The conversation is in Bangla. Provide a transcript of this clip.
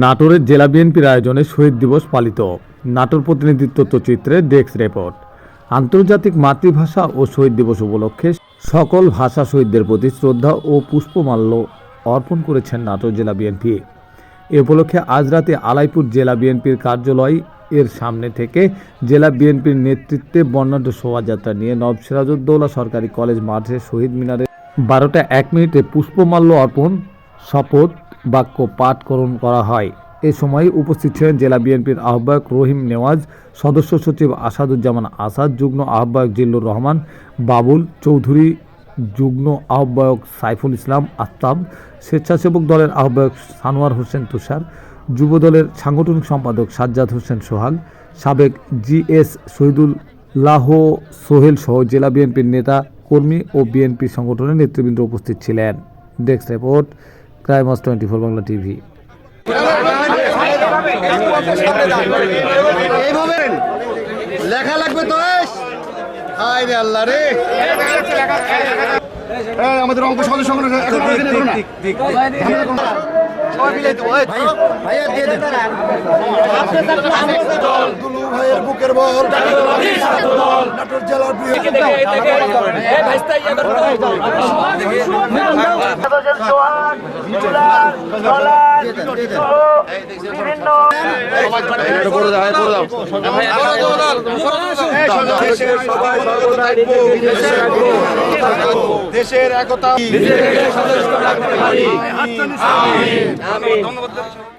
নাটোরের জেলা বিএনপির আয়োজনে শহীদ দিবস পালিত। নাটোর প্রতিনিধিত্ব তথ্যচিত্রে ডেস্ক রিপোর্ট। আন্তর্জাতিক মাতৃভাষা ও শহীদ দিবস উপলক্ষে সকল ভাষা শহীদদের প্রতি শ্রদ্ধা ও পুষ্পমাল্য অর্পণ করেছেন নাটোর জেলা বিএনপি। এ উপলক্ষে আজ রাতে আলাইপুর জেলা বিএনপির কার্যালয় এর সামনে থেকে জেলা বিএনপির নেতৃত্বে বর্ণাঢ্য শোভাযাত্রা নিয়ে নব সিরাজউদ্দৌলা সরকারি কলেজ মাঠে শহীদ মিনারে বারোটা এক মিনিটে পুষ্পমাল্য অর্পণ, শপথ বাক্য পাঠকরণ করা হয়। এ সময় উপস্থিত ছিলেন জেলা বিএনপির আহ্বায়ক রহিম নেওয়াজ, সদস্য সচিব আসাদুজ্জামান আসাদ, যুগ্ম আহ্বায়ক জিল্লুর রহমান, বাবুল চৌধুরী, যুগ্ম আহ্বায়ক সাইফুল ইসলাম আফতাব, স্বেচ্ছাসেবক দলের আহ্বায়ক সানোয়ার হোসেন তুষার, যুব দলের সাংগঠনিক সম্পাদক সাজ্জাদ হোসেন সোহাগ, সাবেক জিএস শহীদুল্লাহ সোহেল সহ জেলা বিএনপির নেতা, কর্মী ও বিএনপি সংগঠনের নেতৃবৃন্দ উপস্থিত ছিলেন। Desk report crimes twenty four Bangla TV. এইভাবে লেখা লাগবে তো হাই রে আল্লাহ রে। এই, আমাদের অঙ্ক সদস্য সংগঠন ভাইয়া দিয়ে দেন। ভাইয়ের বুকের বল। নাটোর জেলার। দেশের একতা। ধন্যবাদ।